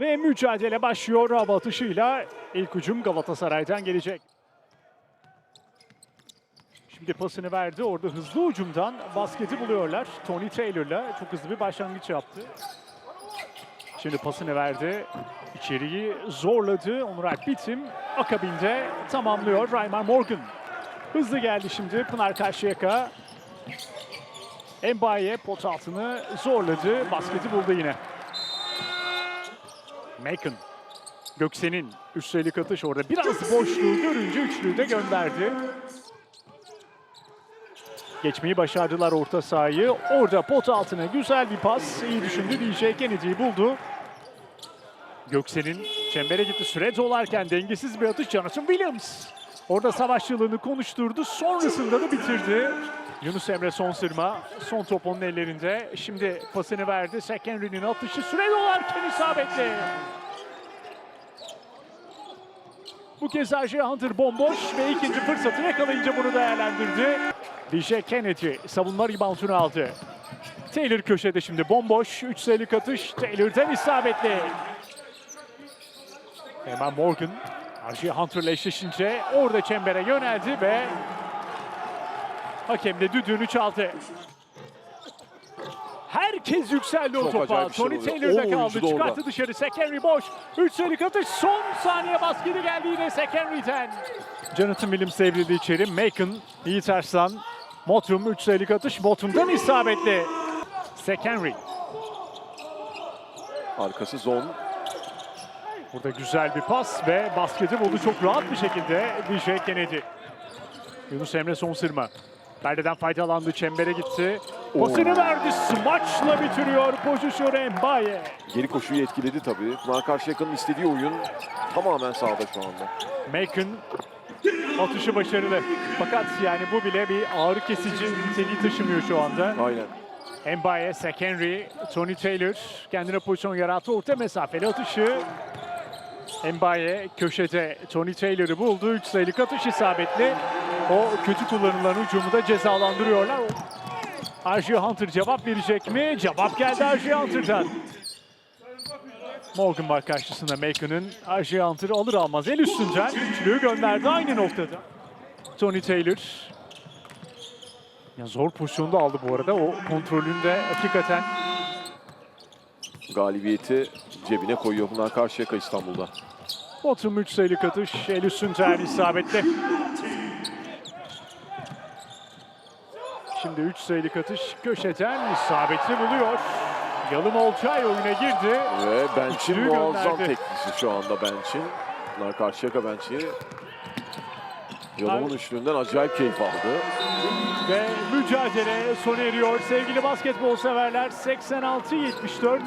Ve mücadele başlıyor hava atışıyla. İlk hücum Galatasaray'dan gelecek. Şimdi pasını verdi. Orada hızlı hücumdan basketi buluyorlar. Tony Taylor'la çok hızlı bir başlangıç yaptı. Şimdi pasını verdi. İçeriği zorladı. Onur Bitim akabinde tamamlıyor Raymar Morgan. Hızlı geldi şimdi Pınar Karşıyaka. Embaye pot altını zorladı. Basketi buldu yine. Macon. Göksen'in üstelik atış orada biraz boşluğu görünce üçlüyü de gönderdi. Geçmeyi başardılar orta sahayı. Orada pot altına güzel bir pas. İyi düşündü. DJ Kennedy'yi buldu. Göksen'in çembere gitti. Süre dolarken dengesiz bir atış. Jonathan Williams. Orada savaşçılığını konuşturdu. Sonrasında da bitirdi. Yunus Emre son sırma. Son top onun ellerinde. Şimdi pasını verdi. Zach Henry'nin atışı süre dolarken isabetli. Bu kez AJ Hunter bomboş ve ikinci fırsatı yakalayınca bunu değerlendirdi. DJ Kennedy savunma reboundunu aldı. Taylor köşede şimdi bomboş. 3 sayılık atış Taylor'dan isabetli. Hemen Morgan RJ Hunter'la eşleşince orada çembere yöneldi ve hakem de düdüğünü çaldı. Herkes yükseldi o Çok topa. acayip bir şey Tony oluyor. Taylor'da kaldı. oyuncu da orada. Çıkarttı dışarı. Secondary boş. 3 sayılık atış. Son saniye basketi geldi yine Secondary'den. Jonathan Williams devrildi içeri. Macon, Yiğit Arslan. Motrum 3 sayılık atış. Motrum'dan isabetli. Secondary. Arkası zon. Burada güzel bir pas ve basketi buldu çok rahat bir şekilde DJ Kennedy. Yunus Emre son sırma. Perdeden faydalandı, çembere gitti. Pasını verdi, smaçla bitiriyor pozisyonu Mbaye. Geri koşuyu etkiledi tabii. Pınar Karşıyaka'nın istediği oyun tamamen sahada şu anda. Macon atışı başarılı. Fakat yani bu bile bir ağrı kesici niteliği taşımıyor şu anda. Aynen. Mbaye, Henry, Tony Taylor kendine pozisyon yarattı. Orta mesafeli atışı. Mbaye köşede Tony Taylor'ı buldu. 3 sayılık atış isabetli. O kötü kullanılan hücumu da cezalandırıyorlar. Archie Hunter cevap verecek mi? Cevap geldi Archie Hunter'dan. Morgan var karşısında Macon'ın. Archie Hunter alır almaz el üstünden üçlüyü gönderdi aynı noktada. Tony Taylor ya zor pozisyonda aldı bu arada. O kontrolünde hakikaten Galibiyeti cebine koyuyor Pınar Karşıyaka İstanbul'da. Bottom 3 sayılık atış. El üstünden isabetli. Şimdi 3 sayılık atış köşeden isabetli buluyor. Yalım Olcay oyuna girdi. Ve Üçlüyü muazzam teknisi şu anda Bench'in. Pınar Karşıyaka Bench'i Yalım'ın üçlüğünden acayip keyif aldı. Ve mücadele sona eriyor. Sevgili basketbol severler 86-74